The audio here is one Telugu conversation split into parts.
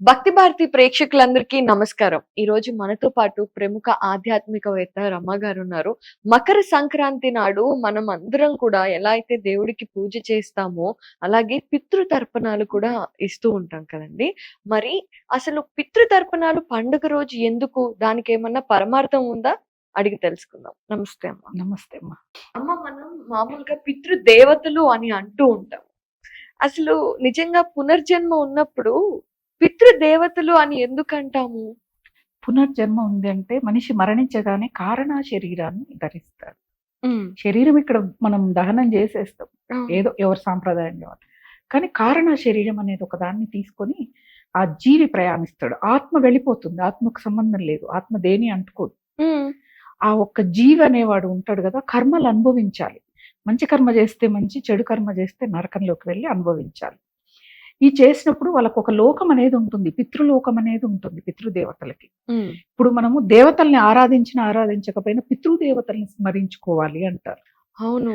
భక్తి భారతి ప్రేక్షకులందరికీ నమస్కారం. ఈ రోజు మనతో పాటు ప్రముఖ ఆధ్యాత్మికవేత్త రమ గారు ఉన్నారు. మకర సంక్రాంతి నాడు మనం అందరం కూడా ఎలా అయితే దేవుడికి పూజ చేస్తామో అలాగే పితృతర్పణాలు కూడా ఇస్తూ ఉంటాం కదండి. మరి అసలు పితృతర్పణాలు పండుగ రోజు ఎందుకు? దానికి ఏమన్నా పరమార్థం ఉందా? అడిగి తెలుసుకుందాం. నమస్తే అమ్మ. నమస్తే అమ్మా. అమ్మ మనం మామూలుగా పితృ దేవతలు అని అంటూ ఉంటాం. అసలు నిజంగా పునర్జన్మ ఉన్నప్పుడు పితృ దేవతలు అని ఎందుకు అంటాము పునర్జన్మ ఉంది అంటే మనిషి మరణించగానే కారణ శరీరాన్ని ధరిస్తాడు. శరీరం ఇక్కడ మనం దహనం చేసేస్తాం. ఏదో ఎవరి సాంప్రదాయంలో. కానీ కారణ శరీరం అనేది ఒక దాన్ని తీసుకొని ఆ జీవి ప్రయాణిస్తాడు. ఆత్మ వెళ్ళిపోతుంది. ఆత్మకు సంబంధం లేదు. ఆత్మ దేని అంటుకోదు. ఆ ఒక్క జీవి అనేవాడు ఉంటాడు కదా కర్మలు అనుభవించాలి. మంచి కర్మ చేస్తే మంచి చెడు కర్మ చేస్తే నరకంలోకి వెళ్ళి అనుభవించాలి. ఈ చేసినప్పుడు వాళ్ళకు ఒక లోకం అనేది ఉంటుంది పితృలోకం అనేది ఉంటుంది పితృదేవతలకి. ఇప్పుడు మనము దేవతల్ని ఆరాధించిన ఆరాధించకపోయినా పితృదేవతల్ని స్మరించుకోవాలి అంటారు. అవును.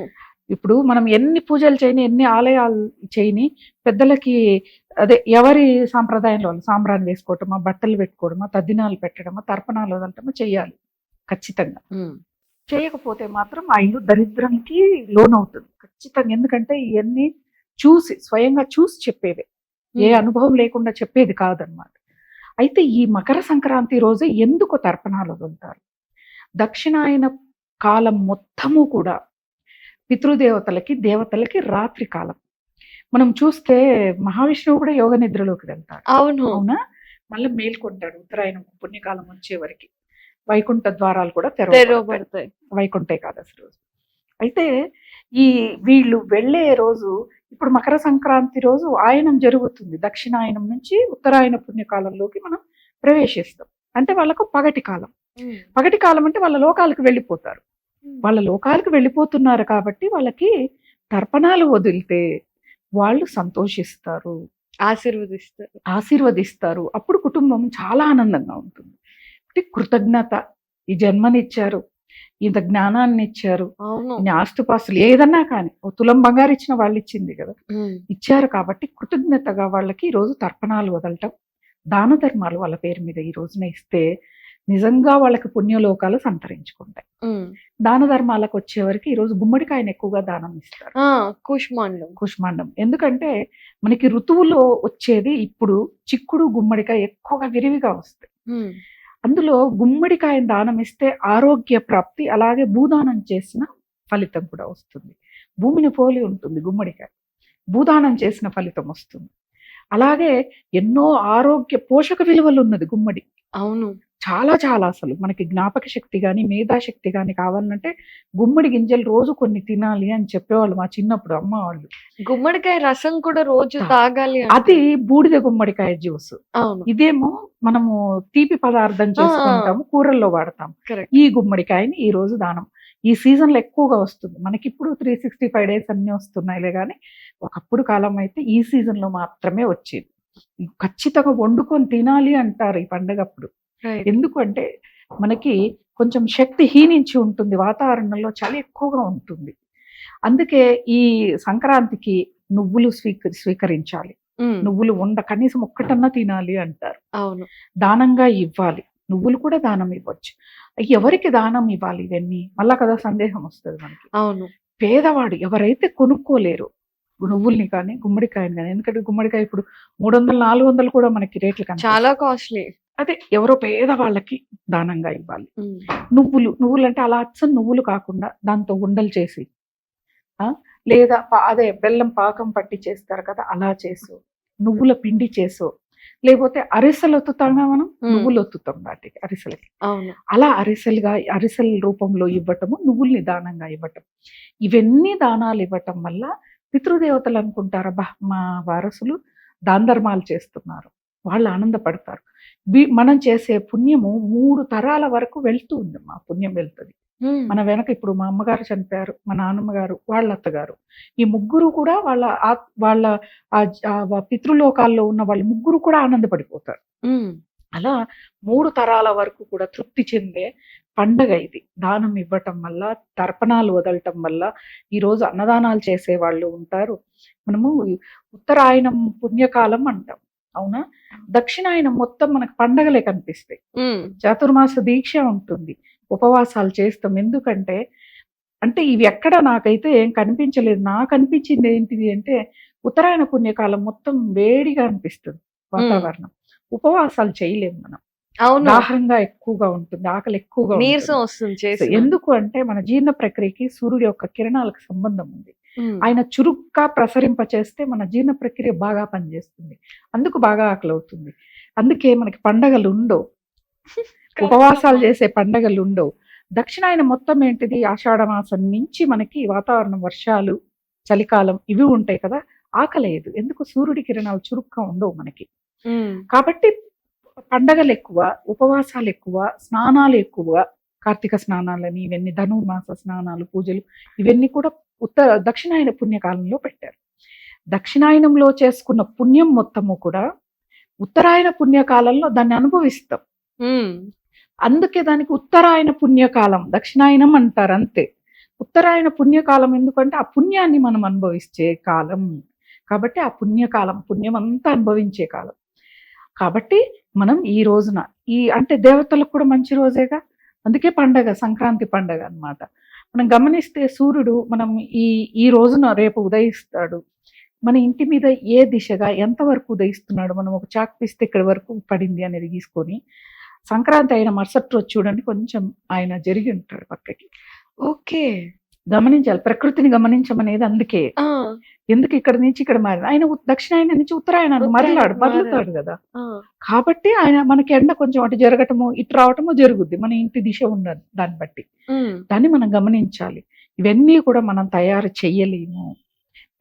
ఇప్పుడు మనం ఎన్ని పూజలు చేయని ఎన్ని ఆలయాలు చేయని పెద్దలకి అదే ఎవరి సాంప్రదాయంలో వాళ్ళు సాంబ్రాన్ని వేసుకోవటమా బట్టలు పెట్టుకోవడమా తద్దినాలు పెట్టడమా తర్పణాలు వదలటమా చేయాలి ఖచ్చితంగా. చేయకపోతే మాత్రం ఆ ఇల్లు దరిద్రానికి లోనవుతుంది. ఖచ్చితంగా. ఎందుకంటే ఇవన్నీ చూసి స్వయంగా చూసి చెప్పేవే. ఏ అనుభవం లేకుండా చెప్పేది కాదనమాట అయితే ఈ మకర సంక్రాంతి రోజే ఎందుకు తర్పణాలు వదులుతారు? దక్షిణాయన కాలం మొత్తము కూడా పితృదేవతలకి దేవతలకి రాత్రి కాలం. మనం చూస్తే మహావిష్ణువు కూడా యోగ నిద్రలోకి వెళ్తాడు. అవును. అవునా? మళ్ళీ మేల్కొంటాడు ఉత్తరాయణం పుణ్యకాలం వచ్చే వరకు. వైకుంఠ ద్వారాలు కూడా తెరవబడతాయి. తెరవబడతాయి. వైకుంఠ ఏకాదశి రోజు అయితే ఈ వీళ్ళు వెళ్ళే రోజు ఇప్పుడు మకర సంక్రాంతి రోజు ఆయనం జరుగుతుంది. దక్షిణాయనం నుంచి ఉత్తరాయణ పుణ్యకాలంలోకి మనం ప్రవేశిస్తాం. అంటే వాళ్ళకు పగటి కాలం. పగటి కాలం అంటే వాళ్ళ లోకాలకు వెళ్ళిపోతారు. వాళ్ళ లోకాలకు వెళ్ళిపోతున్నారు కాబట్టి వాళ్ళకి తర్పణాలు వదిలితే వాళ్ళు సంతోషిస్తారు. ఆశీర్వదిస్తారు. ఆశీర్వదిస్తారు. అప్పుడు కుటుంబం చాలా ఆనందంగా ఉంటుంది. కృతజ్ఞత. ఈ జన్మనిచ్చారు. ఇంత జ్ఞానాన్ని ఇచ్చారు. ఆస్తుపాస్తులు ఏదన్నా కానీ ఓ తులం బంగారు ఇచ్చిన వాళ్ళు ఇచ్చింది కదా. ఇచ్చారు కాబట్టి కృతజ్ఞతగా వాళ్ళకి ఈ రోజు తర్పణాలు వదలటం దాన ధర్మాలు వాళ్ళ పేరు మీద ఈ రోజున ఇస్తే నిజంగా వాళ్ళకి పుణ్యలోకాలు సంతరించుకుంటాయి. దాన ధర్మాలకు వచ్చేవరకు ఈ రోజు గుమ్మడికాయని ఎక్కువగా దానం ఇస్తారు. కూష్మాండం. కుష్మాండం. ఎందుకంటే మనకి ఋతువులో వచ్చేది ఇప్పుడు చిక్కుడు గుమ్మడికాయ ఎక్కువగా విరివిగా వస్తాయి. అందులో గుమ్మడికాయని దానం ఇస్తే ఆరోగ్య ప్రాప్తి అలాగే భూదానం చేసిన ఫలితం కూడా వస్తుంది. భూమిని పోలి ఉంటుంది గుమ్మడికాయ. భూదానం చేసిన ఫలితం వస్తుంది. అలాగే ఎన్నో ఆరోగ్య పోషక విలువలు ఉన్నది గుమ్మడి. అవును. చాలా చాలా అసలు. మనకి జ్ఞాపక శక్తి కానీ మేధాశక్తి కానీ కావాలంటే గుమ్మడి గింజలు రోజు కొన్ని తినాలి అని చెప్పేవాళ్ళు మా చిన్నప్పుడు అమ్మ వాళ్ళు. గుమ్మడికాయ రసం కూడా రోజు తాగాలి. అది బూడిద గుమ్మడికాయ జ్యూస్. ఇదేమో మనము తీపి పదార్థం చేసుకుంటాము కూరల్లో వాడతాం. ఈ గుమ్మడికాయని ఈ రోజు దానం. ఈ సీజన్లో ఎక్కువగా వస్తుంది. మనకి ఇప్పుడు త్రీ సిక్స్టీ ఫైవ్ డేస్ అన్ని వస్తున్నాయిలే కానీ ఒకప్పుడు కాలం అయితే ఈ సీజన్లో మాత్రమే వచ్చేది. ఖచ్చితంగా వండుకొని తినాలి అంటారు ఈ పండగప్పుడు. రైట్ ఎందుకంటే మనకి కొంచెం శక్తి హీనించి ఉంటుంది వాతావరణంలో చలి ఎక్కువగా ఉంటుంది. అందుకే ఈ సంక్రాంతికి నువ్వులు స్వీకరి స్వీకరించాలి. నువ్వులు ఉండ కనీసం ఒక్కటన్నా తినాలి అంటారు. అవును. దానంగా ఇవ్వాలి. నువ్వులు కూడా దానం ఇవ్వచ్చు. ఎవరికి దానం ఇవ్వాలి ఇవన్నీ? మళ్ళా కదా సందేహం వస్తుంది మనకి. అవును. పేదవాడు ఎవరైతే కొనుక్కోలేరు నువ్వుల్ని కానీ గుమ్మడికాయని కానీ ఎందుకంటే గుమ్మడికాయ ఇప్పుడు మూడు వందలు నాలుగు వందలు కూడా మనకి రేట్లు కనిపిస్తాయి. చాలా కాస్ట్లీ. అదే ఎవరో పేదవాళ్ళకి దానంగా ఇవ్వాలి. నువ్వులు నువ్వులు అంటే అలా అచ్చం నువ్వులు కాకుండా దాంతో ఉండలు చేసి ఆ, లేదా అదే బెల్లం పాకం పట్టి చేస్తారు కదా అలా చేసు నువ్వుల పిండి చేసో లేకపోతే అరిసెలు ఒత్తుతాంగా మనం? నువ్వులు ఒత్తుతాం వాటికి అరిసెలకి. అలా అరిసెలుగా అరిసెల రూపంలో ఇవ్వటము నువ్వుల్ని దానంగా ఇవ్వటం. ఇవన్నీ దానాలు ఇవ్వటం వల్ల పితృదేవతలు అనుకుంటారు అబ్బా మా వారసులు దాన ధర్మాలు చేస్తున్నారు వాళ్ళు ఆనందపడతారు. మనం చేసే పుణ్యము మూడు తరాల వరకు వెళ్తూ ఉంది మా పుణ్యం వెళ్తుంది. మన వెనక ఇప్పుడు మా అమ్మగారు చనిపోయారు మా నాన్నమ్మ గారు వాళ్ళ అత్తగారు. ఈ ముగ్గురు కూడా వాళ్ళ వాళ్ళ పితృలోకాల్లో ఉన్న వాళ్ళు ముగ్గురు కూడా ఆనందపడిపోతారు. అలా మూడు తరాల వరకు కూడా తృప్తి చెందే పండగ ఇది. దానం ఇవ్వటం వల్ల తర్పణాలు వదలటం వల్ల ఈ రోజు అన్నదానాలు చేసే వాళ్ళు ఉంటారు. మనము ఉత్తరాయణం పుణ్యకాలం అంటాం. అవునా? దక్షిణాయనం మొత్తం మనకు పండగలే కనిపిస్తాయి. చాతుర్మాస దీక్ష ఉంటుంది. ఉపవాసాలు చేస్తాం. ఎందుకంటే అంటే ఇవి ఎక్కడ నాకైతే ఏం కనిపించలేదు. నాకు అనిపించింది ఏంటిది అంటే ఉత్తరాయణ పుణ్యకాలం మొత్తం వేడిగా అనిపిస్తుంది వాతావరణం. ఉపవాసాలు చేయలేము మనం. అవును. దాహంగా ఎక్కువగా ఉంటుంది. ఆకలి ఎక్కువగా నీరసం. వస్తుంది ఎందుకు అంటే మన జీర్ణ ప్రక్రియకి సూర్యుడి యొక్క కిరణాలకు సంబంధం ఉంది. ఆయన చురుగ్గా ప్రసరింప చేస్తే మన జీర్ణ ప్రక్రియ బాగా పనిచేస్తుంది. అందుకు బాగా ఆకలి అవుతుంది అందుకే మనకి పండగలు ఉండవు. ఉపవాసాలు చేసే పండగలు ఉండవు. దక్షిణాయన మొత్తం ఏంటిది? ఆషాఢ మాసం నుంచి మనకి వాతావరణం వర్షాలు చలికాలం ఇవి ఉంటాయి కదా ఆకలేదు ఎందుకు? సూర్యుడి కిరణాలు చురుగ్గా ఉండవు మనకి. కాబట్టి పండగలు ఎక్కువ ఉపవాసాలు ఎక్కువ స్నానాలు ఎక్కువ కార్తీక స్నానాలని ఇవన్నీ ధనుర్మాస స్నానాలు పూజలు ఇవన్నీ కూడా ఉత్తర దక్షిణాయన పుణ్యకాలంలో పెట్టారు. దక్షిణాయనంలో చేసుకున్న పుణ్యం మొత్తము కూడా ఉత్తరాయణ పుణ్యకాలంలో దాన్ని అనుభవిస్తాం. అందుకే దానికి ఉత్తరాయణ పుణ్యకాలం దక్షిణాయనం అంటారు అంతే. ఉత్తరాయణ పుణ్యకాలం ఎందుకంటే ఆ పుణ్యాన్ని మనం అనుభవించే కాలం. కాబట్టి ఆ పుణ్యకాలం పుణ్యం అంతా అనుభవించే కాలం. కాబట్టి మనం ఈ రోజున ఈ అంటే దేవతలకు కూడా మంచి రోజేగా? అందుకే పండగ సంక్రాంతి పండగ అన్నమాట. మనం గమనిస్తే సూర్యుడు మనం ఈ ఈ రోజున రేపు ఉదయిస్తాడు. మన ఇంటి మీద ఏ దిశగా ఎంతవరకు ఉదయిస్తున్నాడు మనం ఒక చాక్ పిస్తే ఇక్కడి వరకు పడింది అనేది తీసుకొని సంక్రాంతి అయిన మరుసటి రోజు చూడండి కొంచెం ఆయన జరిగి ఉంటాడు పక్కకి. ఓకే. గమనించాలి ప్రకృతిని గమనించమనేది అందుకే. ఆ, ఎందుకు ఇక్కడ నుంచి ఇక్కడ మారి ఆయన దక్షిణాయన నుంచి ఉత్తరాయణ మరలాడు మరలుతాడు కదా. కాబట్టి ఆయన మనకి ఎండ కొంచెం అటు జరగటము ఇటు రావటము జరుగుద్ది. మన ఇంటి దిశ ఉన్నది దాన్ని బట్టి. దాన్ని మనం గమనించాలి. ఇవన్నీ కూడా మనం తయారు చెయ్యలేము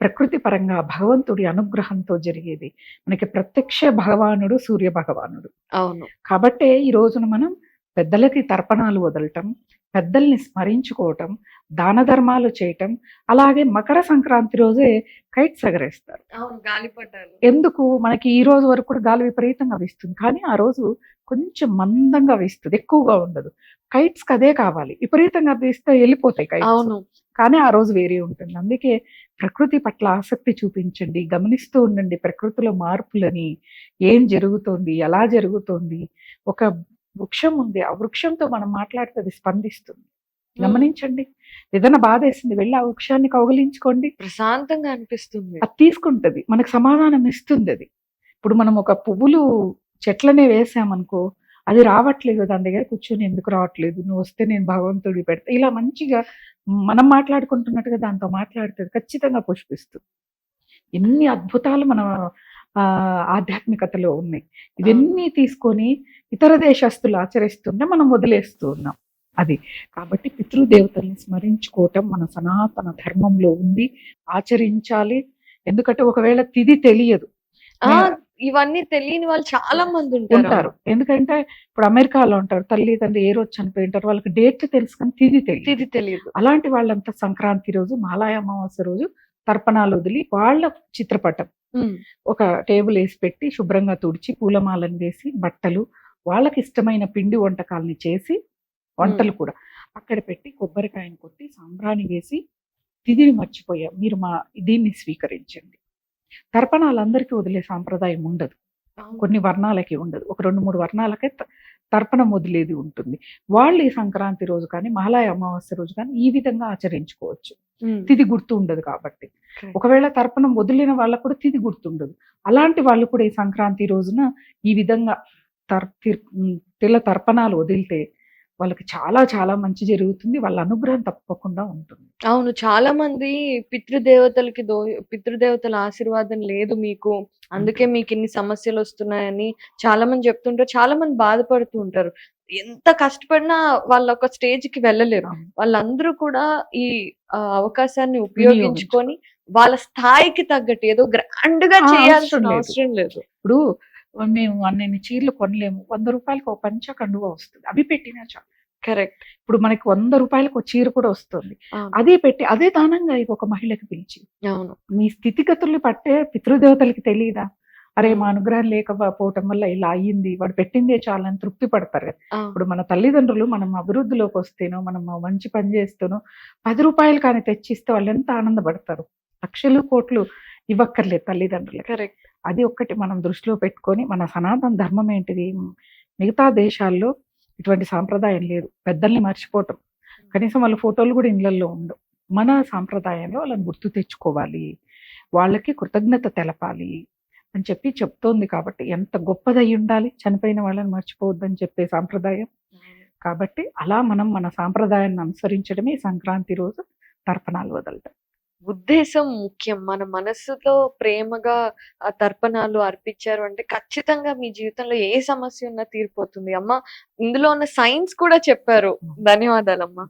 ప్రకృతి పరంగా భగవంతుడి అనుగ్రహంతో జరిగేది. మనకి ప్రత్యక్ష భగవానుడు సూర్య భగవానుడు. అవును. కాబట్టే ఈ రోజున మనం పెద్దలకి తర్పణాలు వదలటం పెద్దల్ని స్మరించుకోవటం దాన ధర్మాలు చేయటం అలాగే మకర సంక్రాంతి రోజే కైట్స్ ఎగరేస్తారు ఎందుకు? మనకి ఈ రోజు వరకు కూడా గాలి విపరీతంగా వీస్తుంది. కానీ ఆ రోజు కొంచెం మందంగా వీస్తుంది ఎక్కువగా ఉండదు. కైట్స్ అదే కావాలి. విపరీతంగా వీస్తే వెళ్ళిపోతాయి కైట్స్. అవును. కానీ ఆ రోజు వేరే ఉంటుంది. అందుకే ప్రకృతి పట్ల ఆసక్తి చూపించండి గమనిస్తూ ఉండండి ప్రకృతిలో మార్పులని. ఏం జరుగుతోంది? ఎలా జరుగుతోంది? ఒక వృక్షం ఉంది. ఆ వృక్షంతో మనం మాట్లాడితే అది స్పందిస్తుంది. గమనించండి. ఏదైనా బాధ వేసింది వెళ్ళి ఆ వృక్షాన్ని కౌగిలించుకోండి. ప్రశాంతంగా అనిపిస్తుంది. అది తీసుకుంటది. మనకు సమాధానం ఇస్తుంది అది. ఇప్పుడు మనం ఒక పువ్వులు చెట్లనే వేసామనుకో అది రావట్లేదు. దాని దగ్గర కూర్చొని ఎందుకు రావట్లేదు? నువ్వు వస్తే నేను భగవంతుడి పెడతా. ఇలా మంచిగా మనం మాట్లాడుకుంటున్నట్టుగా దాంతో మాట్లాడుతుంది. ఖచ్చితంగా పుష్పిస్తుంది. ఎన్ని అద్భుతాలు మన ఆధ్యాత్మికతలో ఉన్నాయి. ఇవన్నీ తీసుకొని ఇతర దేశస్తులు ఆచరిస్తుంటే మనం వదిలేస్తూ ఉన్నాం. అది. కాబట్టి పితృదేవతల్ని స్మరించుకోవటం మన సనాతన ధర్మంలో ఉంది ఆచరించాలి. ఎందుకంటే ఒకవేళ తిది తెలియదు. ఇవన్నీ తెలియని వాళ్ళు చాలా మంది ఉంటారు. ఎందుకంటే ఇప్పుడు అమెరికాలో ఉంటారు. తల్లి తండ్రి ఏ రోజు చనిపోయి ఉంటారు? వాళ్ళకి డేట్ తెలుసు కానీ తిది తెలియదు. ఇది తెలియదు. అలాంటి వాళ్ళంతా సంక్రాంతి రోజు మాలాయ అమావాస్య రోజు తర్పణాలు వదిలి వాళ్ళ చిత్రపటం. ఒక టేబుల్ వేసి పెట్టి శుభ్రంగా తుడిచి పూలమాలను వేసి బట్టలు వాళ్ళకి ఇష్టమైన పిండి వంటకాలని చేసి వంటలు కూడా. అక్కడ పెట్టి కొబ్బరికాయను కొట్టి సాంబ్రాణి వేసి తిదిని మర్చిపోయాం మీరు మా దీన్ని స్వీకరించండి. తర్పణాలు అందరికీ వదిలే సాంప్రదాయం ఉండదు. కొన్ని వర్ణాలకి ఉండదు. ఒక రెండు మూడు వర్ణాలకే తర్పణం వదిలేది ఉంటుంది. వాళ్ళు ఈ సంక్రాంతి రోజు కానీ మహాలయ అమావాస్య రోజు కానీ ఈ విధంగా ఆచరించుకోవచ్చు. తిది గుర్తుండదు కాబట్టి. Correct. ఒకవేళ తర్పణం వదిలిన వాళ్ళకు కూడా తిది గుర్తుండదు. అలాంటి వాళ్ళు కూడా ఈ సంక్రాంతి రోజున ఈ విధంగా తర్ తిల తర్పణాలు వదిలితే వాళ్ళకి చాలా చాలా మంచి జరుగుతుంది. వాళ్ళ అనుగ్రహం తప్పకుండా ఉంటుంది. అవును. చాలా మంది పితృదేవతలకి దో పితృదేవతల ఆశీర్వాదం లేదు మీకు. అందుకే మీకు ఇన్ని సమస్యలు వస్తున్నాయని చాలా మంది చెప్తుంటారు. చాలా మంది బాధపడుతూ ఉంటారు. ఎంత కష్టపడినా వాళ్ళ ఒక స్టేజ్కి వెళ్ళలేరు. వాళ్ళందరూ కూడా ఈ అవకాశాన్ని ఉపయోగించుకొని వాళ్ళ స్థాయికి తగ్గట్టు ఏదో గ్రాండ్గా చేయాల్సిన లేదు. అవసరం లేదు. ఇప్పుడు మేము అన్ని చీరలు కొనలేము. వంద రూపాయలకి ఒక పంచ కండువా వస్తుంది. అవి పెట్టినా చాలు. కరెక్ట్. ఇప్పుడు మనకి వంద రూపాయలకు ఒక చీర కూడా వస్తుంది. అదే పెట్టి అదే దానంగా ఒక మహిళకి పిలిచి అవును. మీ స్థితిగతుల్ని పట్టే పితృదేవతలకి తెలియదా అరే మా అనుగ్రహం లేకపోవటం వల్ల ఇలా అయ్యింది. వాడు పెట్టిందే చాలని తృప్తి పడతారు కదా. ఇప్పుడు మన తల్లిదండ్రులు మనం అభివృద్ధిలోకి వస్తేనో మనం మంచి పని చేస్తేనో పది రూపాయలు కానీ తెచ్చిస్తే వాళ్ళు ఎంత ఆనందపడతారు? లక్షలు కోట్లు ఇవ్వక్కర్లేదు తల్లిదండ్రులకి. కరెక్ట్. అది ఒక్కటి మనం దృష్టిలో పెట్టుకొని మన సనాతన ధర్మం ఏంటిది? మిగతా దేశాల్లో ఇటువంటి సాంప్రదాయం లేదు. పెద్దల్ని మర్చిపోవటం. కనీసం వాళ్ళ ఫోటోలు కూడా ఇళ్ళల్లో ఉండవు. మన సాంప్రదాయంలో వాళ్ళని గుర్తు తెచ్చుకోవాలి. వాళ్ళకి కృతజ్ఞత తెలపాలి అని చెప్పి చెప్తోంది కాబట్టి ఎంత గొప్పదై ఉండాలి? చనిపోయిన వాళ్ళని మర్చిపోవద్దని చెప్పే సాంప్రదాయం. కాబట్టి అలా మనం మన సాంప్రదాయాన్ని అనుసరించడమే సంక్రాంతి రోజు తర్పణాలు వదలటం. ఉద్దేశం ముఖ్యం. మన మనసులో ప్రేమగా ఆ తర్పణాలు అర్పించారు అంటే ఖచ్చితంగా మీ జీవితంలో ఏ సమస్య ఉన్నా తీరిపోతుంది. అమ్మ ఇందులో ఉన్న సైన్స్ కూడా చెప్పారు. ధన్యవాదాలమ్మా.